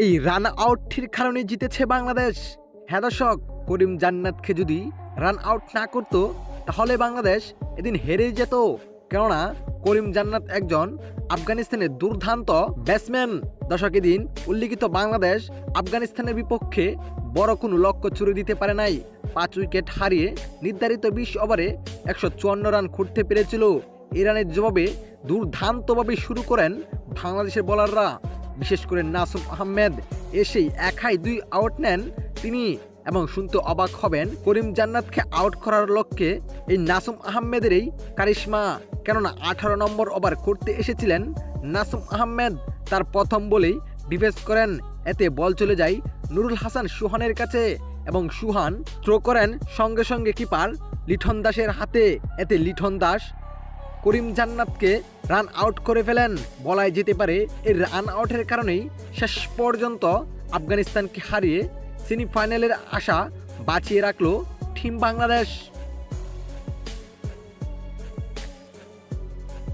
এই রান আউটটির কারণে জিতেছে বাংলাদেশ। হ্যাঁ দর্শক, করিম জান্নাতকে যদি রান আউট না করতো, তাহলে বাংলাদেশ এদিন হেরে যেত। কেননা, করিম জান্নাত একজন আফগানিস্তানের দুর্ধান্ত ব্যাটসম্যান দর্শক, এদিন উল্লিখিত বাংলাদেশ আফগানিস্তানের বিপক্ষে বড় কোনো লক্ষ্য ছুড়ে দিতে পারে নাই। পাঁচ উইকেট হারিয়ে নির্ধারিত বিশ ওভারে একশো চুয়ান্ন রান করতে পেরেছিল। ইরানের জবাবে দুর্দান্তভাবে শুরু করেন বাংলাদেশের বোলাররা বিশেষ করে নাসুম আহমেদ এসেই একাই দুই আউট নেন তিনি এবং শুনতে অবাক হবেন করিম জান্নাতকে আউট করার লক্ষ্যে এই নাসুম আহমেদেরই কারিশমা। কেননা আঠারো নম্বর ওভার করতে এসেছিলেন নাসুম আহমেদ। তার প্রথম বলেই ডিফেন্স করেন, এতে বল চলে যায় নুরুল হাসান সুহানের কাছে এবং সুহান থ্রো করেন সঙ্গে সঙ্গে কিপার লিঠন দাসের হাতে। এতে লিঠন দাস করিম জান্নাতকে রান আউট করে ফেলেন। বলাই যেতে পারে এই রান আউটের কারণেই শেষ পর্যন্ত আফগানিস্তানকে হারিয়ে সেমিফাইনালের আশা বাঁচিয়ে রাখল টিম বাংলাদেশ।